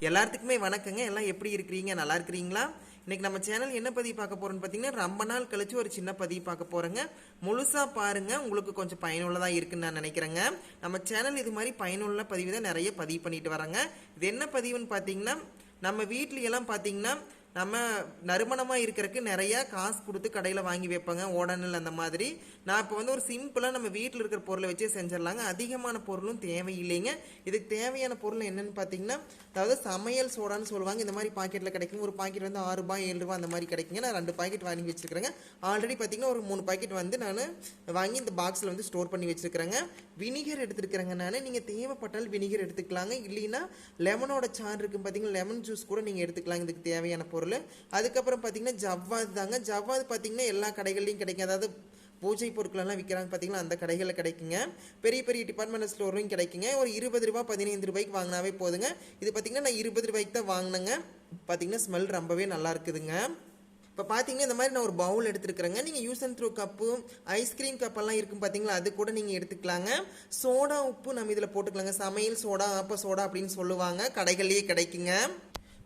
எல்லாத்துக்குமே வணக்கங்க. எல்லாம் எப்படி இருக்கிறீங்க? நல்லா இருக்கிறீங்களா? இன்னைக்கு நம்ம சேனல் என்ன பதிவு பார்க்க போறோம்னு பார்த்தீங்கன்னா ரொம்ப நாள் கழிச்சு ஒரு சின்ன பதிவு பார்க்க போறேங்க. முழுசா பாருங்க. உங்களுக்கு கொஞ்சம் பயனுள்ளதா இருக்குன்னு நான் நினைக்கிறேங்க. நம்ம சேனல் இது மாதிரி பயனுள்ள பதிவு தான் நிறைய பதிவு பண்ணிட்டு வராங்க இது என்ன பதிவுன்னு பார்த்தீங்கன்னா நம்ம வீட்ல எல்லாம் பார்த்தீங்கன்னா நம்ம நறுமணமாக இருக்கிறதுக்கு நிறையா காசு கொடுத்து கடையில் வாங்கி வைப்பாங்க ஓடனில் அந்த மாதிரி. நான் இப்போ வந்து ஒரு சிம்பிளாக நம்ம வீட்டில் இருக்கிற பொருளை வச்சே செஞ்சிடலாங்க. அதிகமான பொருளும் தேவையில்லைங்க. இதுக்கு தேவையான பொருள் என்னென்னு பார்த்தீங்கன்னா அதாவது சமையல் சோடான்னு சொல்லுவாங்க. இந்த மாதிரி பாக்கெட்டில் கிடைக்கும். ஒரு பாக்கெட் வந்து ஆறு ரூபாய் ஏழு ரூபாய் அந்த மாதிரி கிடைக்குங்க. நான் ரெண்டு பாக்கெட் வாங்கி வச்சுருக்கிறேங்க. ஆல்ரெடி பார்த்தீங்கன்னா ஒரு மூணு பாக்கெட் வந்து நான் வாங்கி இந்த பாக்ஸில் வந்து ஸ்டோர் பண்ணி வச்சுருக்கிறேங்க. வினிகர் எடுத்துருக்கிறேங்க நான். நீங்கள் தேவைப்பட்டால் வினிகர் எடுத்துக்கலாங்க. இல்லைன்னா லெமனோட சாறு இருக்கு பார்த்தீங்கன்னா லெமன் ஜூஸ் கூட நீங்கள் எடுத்துக்கலாங்க. இதுக்கு தேவையான பொருள். அதுக்கப்புறம் பார்த்தீங்கன்னா ஜவ்வாது தாங்க. ஜவ்வாது பார்த்தீங்கன்னா எல்லா கடைகள்லையும் கிடைக்கும். அதாவது பூஜை பொருட்களெல்லாம் விற்கிறாங்க பார்த்தீங்களா அந்த கடைகளில் கிடைக்குங்க. பெரிய பெரிய டிபார்ட்மெண்ட் ஸ்டோர்லையும் கிடைக்குங்க. ஒரு இருபது ரூபா பதினைந்து ரூபாய்க்கு வாங்கினாவே போதுங்க. இது பார்த்தீங்கன்னா நான் இருபது ரூபாய்க்கு தான் வாங்கினேங்க. பார்த்தீங்கன்னா ஸ்மெல் ரொம்பவே நல்லா இருக்குதுங்க. இப்போ பார்த்தீங்கன்னா இந்த மாதிரி நான் ஒரு பவுல் எடுத்துருக்குறேங்க. நீங்கள் use and throw cup ice cream கப்பெல்லாம் இருக்கும் பார்த்தீங்களா அது கூட நீங்கள் எடுத்துக்கலாங்க. சோடா உப்பு நம்ம இதில் போட்டுக்கலாங்க. சமையல் சோடா ஆப்ப சோடா அப்படின்னு சொல்லுவாங்க. கடைகள்லேயே கிடைக்குங்க.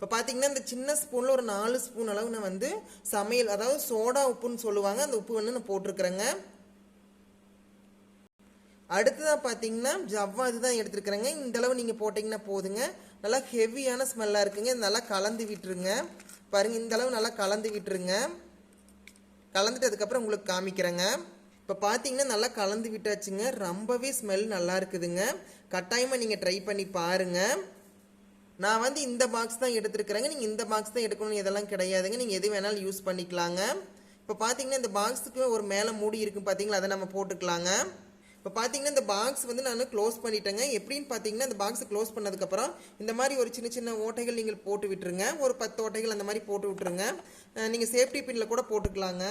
இப்போ பார்த்தீங்கன்னா இந்த சின்ன ஸ்பூனில் ஒரு நாலு ஸ்பூன் அளவு நான் வந்து சமையல் அதாவது சோடா உப்புன்னு சொல்லுவாங்க அந்த உப்பு வந்து நான் போட்டிருக்கிறேங்க. அடுத்ததாக பார்த்தீங்கன்னா ஜவ்வாது தான் எடுத்துருக்குறேங்க. இந்த அளவு நீங்கள் போட்டிங்கன்னா போதுங்க. நல்லா ஹெவியான ஸ்மெல்லாக இருக்குங்க. நல்லா கலந்து விட்டுருங்க. பாருங்க இந்த அளவு நல்லா கலந்து விட்டுருங்க. கலந்துட்டு அதுக்கப்புறம் உங்களுக்கு காமிக்கிறேங்க. இப்போ பார்த்தீங்கன்னா நல்லா கலந்து விட்டாச்சுங்க. ரொம்பவே ஸ்மெல் நல்லா இருக்குதுங்க. கட்டாயமாக நீங்கள் ட்ரை பண்ணி பாருங்கள் நான் வந்து இந்த பாக்ஸ் தான் எடுத்துருக்கிறேங்க. நீங்கள் இந்த பாக்ஸ் தான் எடுக்கணும்னு இதெல்லாம் கிடையாதுங்க. நீங்கள் எது வேணாலும் யூஸ் பண்ணிக்கலாங்க. இப்போ பார்த்தீங்கன்னா இந்த பாக்ஸுக்கு ஒரு மேலே மூடி இருக்கும் பார்த்தீங்களா அதை நம்ம போட்டுக்கலாங்க. இப்போ பார்த்தீங்கன்னா இந்த பாக்ஸ் வந்து நான் க்ளோஸ் பண்ணிட்டேங்க. எப்படின்னு பார்த்தீங்கன்னா இந்த பாக்ஸை க்ளோஸ் பண்ணதுக்கப்புறம் இந்த மாதிரி ஒரு சின்ன சின்ன ஓட்டைகள் நீங்கள் போட்டு விட்டுருங்க. ஒரு பத்து ஓட்டைகள் அந்த மாதிரி போட்டு விட்டுருங்க. நீங்கள் சேஃப்டி பின்னில் கூட போட்டுக்கலாங்க.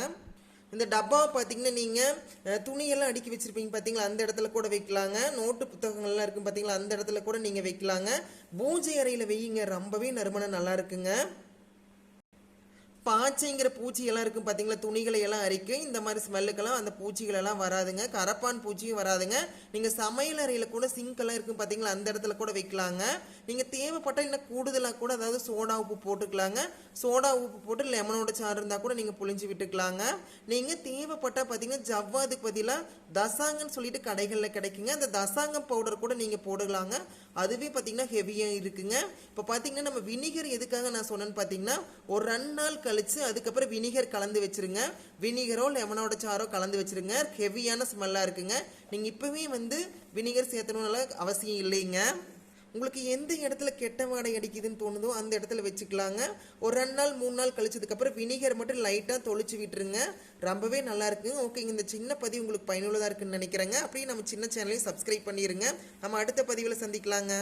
இந்த டப்பாவை பார்த்தீங்கன்னா நீங்கள் துணியெல்லாம் அடுக்கி வச்சுருப்பீங்க பார்த்தீங்களா அந்த இடத்துல கூட வைக்கலாங்க. நோட்டு புத்தகங்கள்லாம் இருக்கும் பார்த்தீங்களா அந்த இடத்துல கூட நீங்கள் வைக்கலாங்க. பூஜை அறையில் வையுங்க. ரொம்பவே நறுமணம் நல்லா இருக்குங்க. பாச்சைங்கிற பூச்சியெல்லாம் இருக்கும் பார்த்தீங்களா துணிகளை எல்லாம் அரிக்கும் இந்த மாதிரி ஸ்மெல்லுக்கெல்லாம் அந்த பூச்சிகளெல்லாம் வராதுங்க. கரப்பான் பூச்சியும் வராதுங்க. நீங்கள் சமையல் அறையில் கூட சிங்கெல்லாம் இருக்கும் பார்த்தீங்களா அந்த இடத்துல கூட வைக்கலாங்க. நீங்கள் தேவைப்பட்டால் இன்னும் கூடுதலாக கூட அதாவது சோடா உப்பு போட்டுக்கலாங்க. சோடா உப்பு போட்டு லெமனோட சாறு இருந்தால் கூட நீங்கள் புளிஞ்சு விட்டுக்கலாங்க. நீங்கள் தேவைப்பட்டால் பார்த்தீங்கன்னா ஜவ்வாதுக்கு பதிலாக தசாங்கன்னு சொல்லிட்டு கடைகளில் கிடைக்குங்க. அந்த தசாங்கம் பவுடர் கூட நீங்கள் போடலாங்க. அதுவே பார்த்தீங்கன்னா ஹெவியாக இருக்குங்க. இப்போ பார்த்தீங்கன்னா நம்ம வினிகர் எதுக்காக நான் சொன்னேன்னு பார்த்தீங்கன்னா ஒரு ரெண்டு நாள் கழித்து அதுக்கப்புறம் வினிகர் கலந்து வச்சிருங்க. வினிகரோ லெமனோட சாரோ கலந்து வச்சிருங்க. ஹெவியான ஸ்மெல்லாக இருக்குங்க. நீங்கள் இப்போவே வந்து வினிகர் சேர்த்தணும்னால அவசியம் இல்லைங்க. உங்களுக்கு எந்த இடத்துல கெட்ட வாடை அடிக்குதுன்னு தோணுதோ அந்த இடத்துல வச்சுக்கலாங்க. ஒரு ரெண்டு நாள் மூணு நாள் கழிச்சதுக்கப்புறம் வினிகர் மட்டும் லைட்டாக தொளிச்சு விட்டுருங்க. ரொம்பவே நல்லா இருக்குங்க. ஓகேங்க இந்த சின்ன பதிவு உங்களுக்கு பயனுள்ளதாக இருக்குன்னு நினைக்கிறேங்க. அப்படியே நம்ம சின்ன சேனலையும் சப்ஸ்கிரைப் பண்ணிடுங்க நம்ம அடுத்த பதிவில் சந்திக்கலாங்க.